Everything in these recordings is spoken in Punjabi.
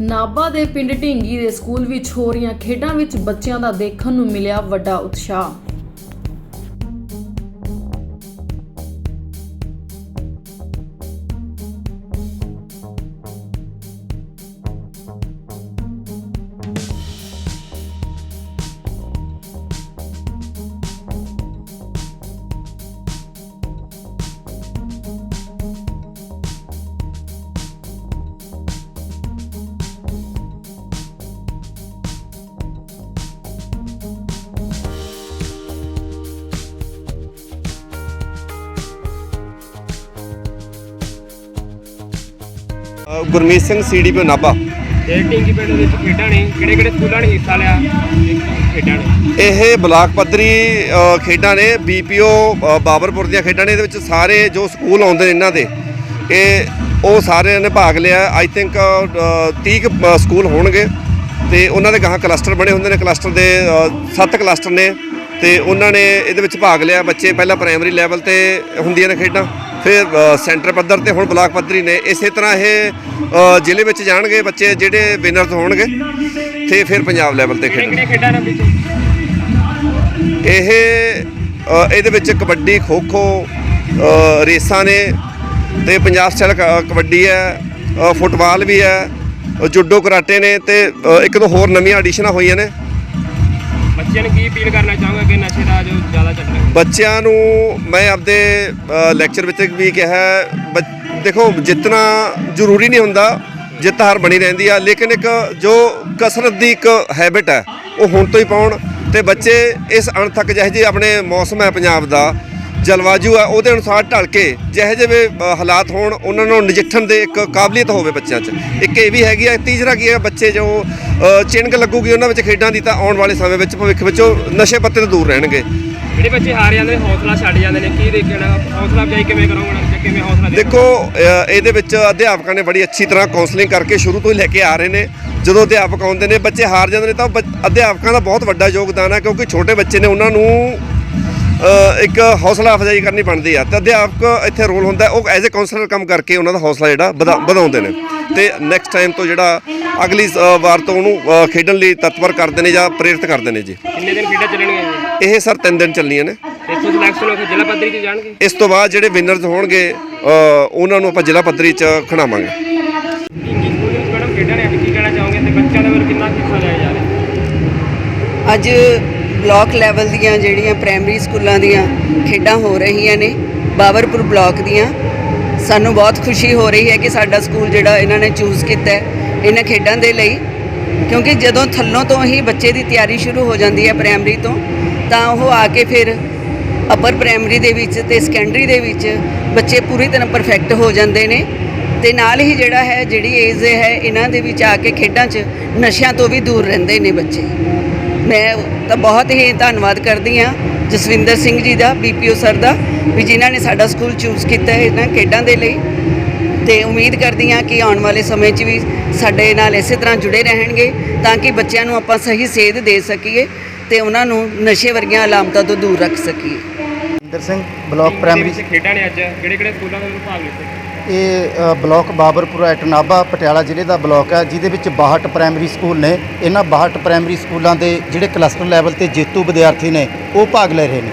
ਨਾਬਾ ਦੇ ਪਿੰਡ ਢਿੰਗੀ ਦੇ ਸਕੂਲ ਵਿੱਚ ਹੋ ਰਹੀਆਂ ਖੇਡਾਂ ਵਿੱਚ ਬੱਚਿਆਂ ਦਾ ਦੇਖਣ ਨੂੰ ਮਿਲਿਆ ਵੱਡਾ ਉਤਸ਼ਾਹ। ਗੁਰਮੀਤ ਸਿੰਘ ਸੀਡੀਪੀ ਨਾਭਾ। ਤੇ ਟਿੰਗੀ ਪਿੰਡ ਵਿੱਚ ਖੇਡਾਂ ਨੇ ਕਿਹੜੇ ਕਿਹੜੇ ਸਕੂਲਾਂ ਨੇ ਹਿੱਸਾ ਲਿਆ? ਇਹ ਖੇਡਾਂ ਨੇ। ਇਹ ਬਲਾਕ ਪੱਧਰੀ ਖੇਡਾਂ ਨੇ ਬੀਪੀਓ ਬਾਬਰਪੁਰ ਦੀਆਂ ਖੇਡਾਂ ਨੇ ਇਹਦੇ ਵਿੱਚ ਸਾਰੇ ਜੋ ਸਕੂਲ ਆਉਂਦੇ ਨੇ ਇਹਨਾਂ ਦੇ ਇਹ ਉਹ ਸਾਰਿਆਂ ਨੇ ਭਾਗ ਲਿਆ। ਆਈ ਥਿੰਕ 30 ਕੁ, ਅ, ਸਕੂਲ ਹੋਣਗੇ ਤੇ ਉਹਨਾਂ ਦੇ ਗਾਹਾਂ ਕਲਸਟਰ ਬਣੇ ਹੁੰਦੇ ਨੇ ਕਲਸਟਰ ਦੇ 7 ਕਲਸਟਰ ਨੇ ਤੇ ਉਹਨਾਂ ਨੇ ਇਹਦੇ ਵਿੱਚ ਭਾਗ ਲਿਆ। ਬੱਚੇ ਪਹਿਲਾਂ ਪ੍ਰਾਇਮਰੀ ਲੈਵਲ ਤੇ ਹੁੰਦੀਆਂ ਨੇ ਖੇਡਾਂ। ਫਿਰ ਸੈਂਟਰ ਪੱਧਰ ਤੇ ਹੁਣ ਬਲਾਕ ਪੱਧਰੀ ਨੇ ਇਸੇ ਤਰ੍ਹਾਂ ਇਹ ਜ਼ਿਲ੍ਹੇ ਵਿੱਚ ਜਾਣਗੇ ਬੱਚੇ ਜਿਹੜੇ ਵਿਨਰਸ ਹੋਣਗੇ ਤੇ ਫਿਰ ਪੰਜਾਬ ਲੈਵਲ ਤੇ ਖੇਡਣਗੇ। ਖੇਡਾਂ ਇਹ ਇਹਦੇ ਵਿੱਚ ਕਬੱਡੀ ਖੋ ਖੋ ਰੇਸਾਂ ਨੇ ਤੇ ਪੰਜਾਬ ਸਟਾਈਲ ਕਬੱਡੀ ਹੈ ਫੁੱਟਬਾਲ ਵੀ ਹੈ ਜੁੱਡੋ ਕਰਾਟੇ ਨੇ ਤੇ ਇੱਕ ਦੋ ਹੋਰ ਨਵੀਆਂ ਐਡੀਸ਼ਨਾਂ ਹੋਈਆਂ ਨੇ। ਬੱਚਿਆਂ ਨੂੰ ਕੀ ਅਪੀਲ ਕਰਨਾ ਚਾਹੋਗੇ ਕਿ ਨਸ਼ੇ ਦਾ ਜੋ ਜ਼ਿਆਦਾ ਚੱਲ ਰਿਹਾ? ਬੱਚਿਆਂ ਨੂੰ ਮੈਂ ਆਪਦੇ ਲੈਕਚਰ ਵਿੱਚ ਵੀ ਕਿਹਾ ਬ- ਦੇਖੋ, ਜਿੱਤਣਾ ਜ਼ਰੂਰੀ ਨਹੀਂ ਹੁੰਦਾ, ਜਿੱਤ ਹਾਰ ਬਣੀ ਰਹਿੰਦੀ ਆ, ਲੇਕਿਨ ਇੱਕ ਜੋ ਕਸਰਤ ਦੀ ਇੱਕ ਹੈਬਿਟ ਹੈ, ਉਹ ਹੁਣ ਤੋਂ ਹੀ ਪਾਉਣ ਤੇ ਬੱਚੇ ਇਸ ਅਣਥੱਕ ਜਿਹੇ ਜਿਹੇ ਆਪਣੇ ਮੌਸਮ ਹੈ ਪੰਜਾਬ ਦਾ ਜਲਵਾਯੂ ਆ ਉਹਦੇ ਅਨੁਸਾਰ ਢਲ ਕੇ ਜਿਹੇ ਜਿਹੇ ਹਾਲਾਤ ਹੋਣ ਉਹਨਾਂ ਨੂੰ ਨਜਿੱਠਣ ਦੇ ਇੱਕ ਕਾਬਲੀਅਤ ਹੋਵੇ ਬੱਚਿਆਂ 'ਚ। ਇੱਕ ਇਹ ਵੀ ਹੈਗੀ ਆ ਤੀਸਰਾ ਕੀ ਹੈ ਬੱਚੇ ਜੋ ਚਿੰਨ੍ਹ ਲੱਗੂਗੀ ਉਹਨਾਂ ਵਿੱਚ ਖੇਡਾਂ ਦੀ ਤਾਂ ਆਉਣ ਵਾਲੇ ਸਮੇਂ ਵਿੱਚ ਭਵਿੱਖ ਵਿੱਚ ਉਹ ਨਸ਼ੇ ਪੱਤੇ ਤੋਂ ਦੂਰ ਰਹਿਣਗੇ। ਜਿਹੜੇ ਬੱਚੇ ਹਾਰ ਜਾਂਦੇ ਨੇ ਹੌਸਲਾ ਛੱਡ ਜਾਂਦੇ ਨੇ ਕੀ ਦੇਖਣਾ ਹੌਸਲਾ ਅਫਜ਼ਾਈ ਕਿਵੇਂ ਕਰੋਗੇ ਉਹਨਾਂ ਨੂੰ ਕਿਵੇਂ ਹੌਸਲਾ ਦੇਖੋ ਇਹਦੇ ਵਿੱਚ ਅਧਿਆਪਕਾਂ ਨੇ ਬੜੀ ਅੱਛੀ ਤਰ੍ਹਾਂ ਕਾਉਂਸਲਿੰਗ ਕਰਕੇ ਸ਼ੁਰੂ ਤੋਂ ਹੀ ਲੈ ਕੇ ਆ ਰਹੇ ਨੇ। ਜਦੋਂ ਅਧਿਆਪਕ ਆਉਂਦੇ ਨੇ ਬੱਚੇ ਹਾਰ ਜਾਂਦੇ ਨੇ ਤਾਂ ਅਧਿਆਪਕਾਂ ਦਾ ਬਹੁਤ ਵੱਡਾ ਯੋਗਦਾਨ ਹੈ ਕਿਉਂਕਿ ਛੋਟੇ ਬੱਚੇ ਨੇ ਉਹਨਾਂ ਨੂੰ ਇੱਕ ਹੌਸਲਾ ਅਫਜ਼ਾਈ ਕਰਨੀ ਬਣਦੀ ਆ। ਤੇ ਅਧਿਆਪਕ ਇੱਥੇ ਰੋਲ ਹੁੰਦਾ ਉਹ ਐਜ਼ ਅ ਕਾਉਂਸਲਰ ਕੰਮ ਕਰਕੇ ਉਹਨਾਂ ਦਾ ਹੌਸਲਾ ਜਿਹੜਾ ਵਧਾ- ਵਧਾਉਂਦੇ ਨੇ। ਤੇ ਨੈਕਸਟ ਟਾਈਮ ਤੋਂ ਜਿਹੜਾ ਅਗਲੀ ਵਾਰ ਤੋਂ ਉਹਨੂੰ ਖੇਡਣ ਲਈ ਤਤਪਰ ਕਰਦੇ ਨੇ ਜਾਂ ਪ੍ਰੇਰਿਤ ਕਰਦੇ ਨੇ ਜੀ। ਕਿੰਨੇ ਦਿਨ ਖੇਡਾਂ ਚੱਲਣਗੀਆਂ ਇਹ ਸਰ ਤਿੰਨ ਦਿਨ ਚੱਲਣੀਆਂ ਨੇ। ਇੱਥੋਂ ਸਿਲੈਕਸ਼ਨ ਹੋ ਕੇ ਜ਼ਿਲ੍ਹਾ ਪੱਧਰੀ 'ਚ ਜਾਣਗੇ? ਇਸ ਤੋਂ ਬਾਅਦ ਜਿਹੜੇ ਵਿਨਰਸ ਹੋਣਗੇ ਉਹਨਾਂ ਨੂੰ ਆਪਾਂ ਜ਼ਿਲ੍ਹਾ ਪੱਧਰੀ 'ਚ ਖਿਡਾਵਾਂਗੇ। ਟਿੰਗੀ ਸਕੂਲ ਵਿੱਚ ਮੈਡਮ ਖੇਡਾਂ ਨੇ? ਅੱਜ ਕੀ ਕਹਿਣਾ ਚਾਹੋਗੇ? ਤੇ ਬੱਚਿਆਂ ਦੇ ਵੱਲੋਂ ਕਿੰਨਾ ਕੁ ਹਿੱਸਾ ਲਿਆ ਜਾ ਰਿਹਾ? ਅੱਜ ਬਲਾਕ ਲੈਵਲ ਦੀਆਂ ਜਿਹੜੀਆਂ ਪ੍ਰਾਇਮਰੀ ਸਕੂਲਾਂ ਦੀਆਂ ਖੇਡਾਂ ਹੋ ਰਹੀਆਂ ਨੇ ਬਾਬਰਪੁਰ ਬਲਾਕ ਦੀਆਂ, ਸਾਨੂੰ ਬਹੁਤ ਖੁਸ਼ੀ ਹੋ ਰਹੀ ਹੈ ਕਿ ਸਾਡਾ ਸਕੂਲ ਜਿਹੜਾ ਇਹਨਾਂ ਨੇ ਚੂਜ਼ ਕੀਤਾ ਹੈ, ਇਹਨਾਂ ਖੇਡਾਂ ਦੇ ਲਈ। ਕਿਉਂਕਿ ਜਦੋਂ ਥੱਲੋਂ ਤੋਂ ਹੀ ਬੱਚੇ ਦੀ ਤਿਆਰੀ ਸ਼ੁਰੂ ਹੋ ਜਾਂਦੀ ਹੈ ਪ੍ਰਾਇਮਰੀ ਤੋਂ, ਤਾਂ ਉਹ ਆ ਕੇ ਫਿਰ ਅਪਰ ਪ੍ਰਾਇਮਰੀ ਦੇ ਵਿੱਚ ਤੇ ਸੈਕੰਡਰੀ ਦੇ ਵਿੱਚ ਬੱਚੇ ਪੂਰੀ ਤਰ੍ਹਾਂ ਪਰਫੈਕਟ ਹੋ ਜਾਂਦੇ ਨੇ। ਤੇ ਨਾਲ ਹੀ ਜਿਹੜਾ ਹੈ, ਜਿਹੜੀ ਏਜ ਹੈ, ਇਹਨਾਂ ਦੇ ਵਿੱਚ ਆ ਕੇ ਖੇਡਾਂ 'ਚ ਨਸ਼ਿਆਂ ਤੋਂ ਵੀ ਦੂਰ ਰਹਿੰਦੇ ਨੇ ਬੱਚੇ। ਮੈਂ ਤਾਂ ਬਹੁਤ ਹੀ ਧੰਨਵਾਦ ਕਰਦੀ ਹਾਂ ਜਸਵਿੰਦਰ ਸਿੰਘ ਜੀ ਦਾ ਬੀਪੀਓ ਸਰ ਦਾ ਵੀ ਜਿਨ੍ਹਾਂ ਨੇ ਸਾਡਾ ਸਕੂਲ ਚੂਜ਼ ਕੀਤਾ ਹੈ ਇਹਨਾਂ ਖੇਡਾਂ ਦੇ ਲਈ। ਤੇ ਉਮੀਦ ਕਰਦੀ ਹਾਂ ਕਿ ਆਉਣ ਵਾਲੇ ਸਮੇਂ 'ਚ ਵੀ ਸਾਡੇ ਨਾਲ ਇਸੇ ਤਰ੍ਹਾਂ ਜੁੜੇ ਰਹਿਣਗੇ ਤਾਂ ਕਿ ਬੱਚਿਆਂ ਨੂੰ ਆਪਾਂ ਸਹੀ ਸੇਧ ਦੇ ਸਕੀਏ ਤੇ ਉਹਨਾਂ ਨੂੰ ਨਸ਼ੇ ਵਰਗੀਆਂ ਅਲਾਮਤਾਂ ਤੋਂ ਦੂਰ ਰੱਖ ਸਕੀਏ। ਇੰਦਰ ਸਿੰਘ ਬਲਾਕ ਪ੍ਰਾਇਮਰੀ ਵਿੱਚ ਖੇਡਾਂ ਨੇ ਅੱਜ? ਕਿਹੜੇ ਕਿਹੜੇ ਸਕੂਲਾਂ ਦੇ ਵੱਲੋਂ ਭਾਗ ਲਿੱਤੇ ਇਹ ਬਲਾਕ ਬਾਬਰਪੁਰਾ ਐਟ ਨਾਭਾ ਪਟਿਆਲਾ ਜ਼ਿਲ੍ਹੇ ਦਾ ਬਲਾਕ ਹੈ ਜਿਹਦੇ ਵਿੱਚ 62 ਪ੍ਰਾਇਮਰੀ ਸਕੂਲ ਨੇ। ਇਹਨਾਂ 62 ਪ੍ਰਾਇਮਰੀ ਸਕੂਲਾਂ ਦੇ ਜਿਹੜੇ ਕਲਸਟਰ ਲੈਵਲ ਤੇ ਜੇਤੂ ਵਿਦਿਆਰਥੀ ਨੇ ਉਹ ਭਾਗ ਲੈ ਰਹੇ ਨੇ।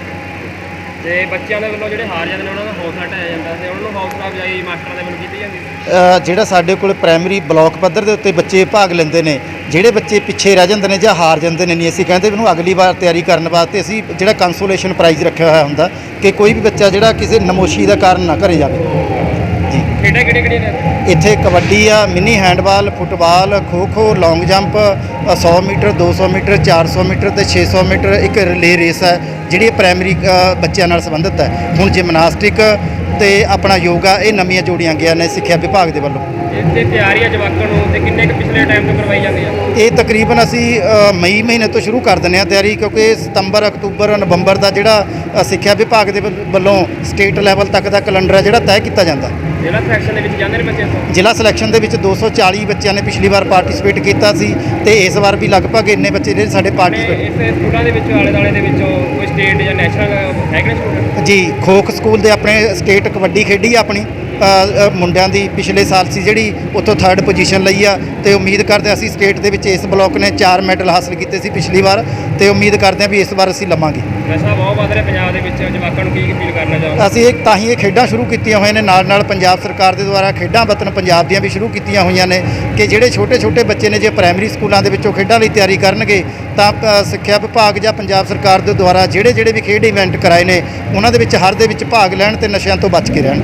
ਤੇ ਬੱਚਿਆਂ ਦੇ ਵੱਲੋਂ ਜਿਹੜੇ ਹਾਰ ਜਾਂਦੇ ਨੇ ਉਹਨਾਂ ਦਾ ਹੌਸਲਾ ਢਾਇਆ ਜਾਂਦਾ ਤੇ ਉਹਨਾਂ ਨੂੰ ਹੌਸਲਾ ਅਫਜ਼ਾਈ ਮਾਸਟਰਾਂ ਦੇ ਵੱਲੋਂ ਕੀਤੀ ਜਾਂਦੀ ਹੈ ਅ, ਜਿਹੜਾ ਸਾਡੇ ਕੋਲ ਪ੍ਰਾਇਮਰੀ ਬਲਾਕ ਪੱਧਰ ਦੇ ਉੱਤੇ ਬੱਚੇ ਭਾਗ ਲੈਂਦੇ ਨੇ ਜਿਹੜੇ ਬੱਚੇ ਪਿੱਛੇ ਰਹਿ ਜਾਂਦੇ ਨੇ ਜਾਂ ਹਾਰ ਜਾਂਦੇ ਨੇ ਨਹੀਂ ਅਸੀਂ ਕਹਿੰਦੇ ਇਹਨੂੰ ਅਗਲੀ ਵਾਰ ਤਿਆਰੀ ਕਰਨ ਵਾਸਤੇ ਅਸੀਂ ਜਿਹੜਾ ਕੰਸੋਲੇਸ਼ਨ ਪ੍ਰਾਈਜ਼ ਰੱਖਿਆ ਹੋਇਆ ਹੁੰਦਾ ਕਿ ਕੋਈ ਵੀ ਬੱਚਾ ਜਿਹੜਾ ਕਿਸੇ ਨਮੋਸ਼ੀ ਦਾ ਕਾਰਨ ਨਾ ਘਰੇ ਜਾਵੇ। ਖੇਡਾਂ ਕਿਹੜੇ ਕਿਹੜੇ ਨੇ? ਇੱਥੇ ਕਬੱਡੀ ਆ mini handball football kho kho long jump ਅ, 100 ਮੀਟਰ 200 ਮੀਟਰ 400 ਮੀਟਰ ਤੇ 600 ਮੀਟਰ ਇੱਕ ਰਿਲੇ ਰੇਸ ਹੈ ਜਿਹੜੀ ਪ੍ਰਾਇਮਰੀ ਅ, ਬੱਚਿਆਂ ਨਾਲ ਸੰਬੰਧਿਤ ਹੈ। ਹੁਣ ਜਿਮਨਾਸਟਿਕ ਤੇ ਆਪਣਾ ਯੋਗਾ ਇਹ ਨਵੀਆਂ ਜੋੜੀਆਂ ਗਿਆ ਨੇ ਸਿੱਖਿਆ ਵਿਭਾਗ ਦੇ ਵੱਲੋਂ। ਇੱਥੇ ਤਿਆਰੀ ਆ ਜਵਾਕਾਂ ਨੂੰ ਤੇ ਕਿੰਨੇ ਕੁ ਪਿਛਲੇ ਟਾਈਮ ਤੋਂ ਕਰਵਾਈ ਜਾਂਦੀ ਆ? ਇਹ ਤਕਰੀਬਨ ਅਸੀਂ ਅ, ਮਈ ਮਹੀਨੇ ਤੋਂ ਸ਼ੁਰੂ ਕਰ ਦਿੰਦੇ ਹਾਂ ਤਿਆਰੀ ਕਿਉਂਕਿ ਸਤੰਬਰ ਅਕਤੂਬਰ ਨਵੰਬਰ ਦਾ ਜਿਹੜਾ ਅ, ਸਿੱਖਿਆ ਵਿਭਾਗ ਦੇ ਵੱਲ- ਵੱਲੋਂ ਸਟੇਟ ਲੈਵਲ ਤੱਕ ਦਾ ਕੈਲੰਡਰ ਹੈ ਜਿਹੜਾ ਤੈਅ ਕੀਤਾ ਜਾਂਦਾ। ਜਿਹੜਾ ਸੈਕਸ਼ਨ ਦੇ ਵਿੱਚ ਜਾਂਦੇ ਨੇ ਬੱਚੇ? ਇੱਥੋਂ ਜ਼ਿਲ੍ਹਾ ਸਿਲੈਕਸ਼ਨ ਦੇ ਵਿੱਚ 240 ਬੱਚਿਆਂ ਨੇ ਪਿਛਲੀ ਵਾਰ ਪਾਰਟਿਸਿਪੇਟ ਕੀਤਾ ਸੀ ਤੇ ਇਸ ਵਾਰ ਵੀ ਲਗਭਗ ਇੰਨੇ ਬੱਚੇ ਜਿਹੜੇ ਸਾਡੇ ਪਾਰਟਿਸਿਪੇਟ ਇਸ ਸਕੂਲਾਂ ਦੇ ਵਿੱਚ ਆਲੇ ਦੁਆਲੇ ਦੇ ਵਿੱਚੋਂ ਕੋਈ ਸਟੇਟ ਜਾਂ ਨੈਸ਼ਨਲ ਹੈਗੇ ਨੇ ਸਟੂਡੈਂਟ ਜੀ ਖੋਖ ਸਕੂਲ ਦੇ ਆਪਣੇ ਸਟੇਟ ਕਬੱਡੀ ਖੇਡੀ ਆ ਆਪਣੀ। ਮੁੰਡਿਆਂ ਦੀ ਪਿਛਲੇ ਸਾਲ ਸੀ ਜਿਹੜੀ ਉੱਥੋਂ ਥਰਡ ਪੋਜੀਸ਼ਨ ਲਈ ਆ ਤੇ ਉਮੀਦ ਕਰਦੇ ਅਸੀਂ ਸਟੇਟ ਦੇ ਵਿੱਚ ਇਸ ਬਲਾਕ ਨੇ 4 ਮੈਡਲ ਹਾਸਲ ਕੀਤੇ ਸੀ ਪਿਛਲੀ ਵਾਰ ਤੇ ਉਮੀਦ ਕਰਦੇ ਹਾਂ ਵੀ ਇਸ ਵਾਰ ਅਸੀਂ ਲਵਾਂਗੇ। ਨਸ਼ਾ ਬਹੁਤ ਵੱਧ ਰਿਹਾ ਪੰਜਾਬ ਦੇ ਵਿੱਚ ਜਵਾਕਾਂ ਨੂੰ ਕੀ ਅਪੀਲ ਕਰਨਾ ਚਾਹੋਗੇ? ਅਸੀਂ ਇਹ ਤਾਂ ਹੀ ਇਹ ਖੇਡਾਂ ਸ਼ੁਰੂ ਕੀਤੀਆਂ ਹੋਈਆਂ ਨੇ ਨਾਲ ਨਾਲ ਪੰਜਾਬ ਸਰਕਾਰ ਦੇ ਦੁਆਰਾ ਖੇਡਾਂ ਵਤਨ ਪੰਜਾਬ ਦੀਆਂ ਵੀ ਸ਼ੁਰੂ ਕੀਤੀਆਂ ਹੋਈਆਂ ਨੇ ਕਿ ਜਿਹੜੇ ਛੋਟੇ ਛੋਟੇ ਬੱਚੇ ਨੇ ਜੇ ਪ੍ਰਾਇਮਰੀ ਸਕੂਲਾਂ ਦੇ ਵਿੱਚੋਂ ਖੇਡਾਂ ਲਈ ਤਿਆਰੀ ਕਰਨਗੇ ਤਾਂ ਸਿੱਖਿਆ ਵਿਭਾਗ ਜਾਂ ਪੰਜਾਬ ਸਰਕਾਰ ਦੇ ਦੁਆਰਾ ਜਿਹੜੇ ਜਿਹੜੇ ਵੀ ਖੇਡ ਇਵੈਂਟ ਕਰਾਏ ਨੇ ਉਹਨਾਂ ਦੇ ਵਿੱਚ ਹਰ ਦੇ ਵਿੱਚ ਭਾਗ ਲੈਣ ਤੇ ਨਸ਼ਿਆਂ ਤੋਂ ਬਚ ਕੇ ਰਹਿਣ।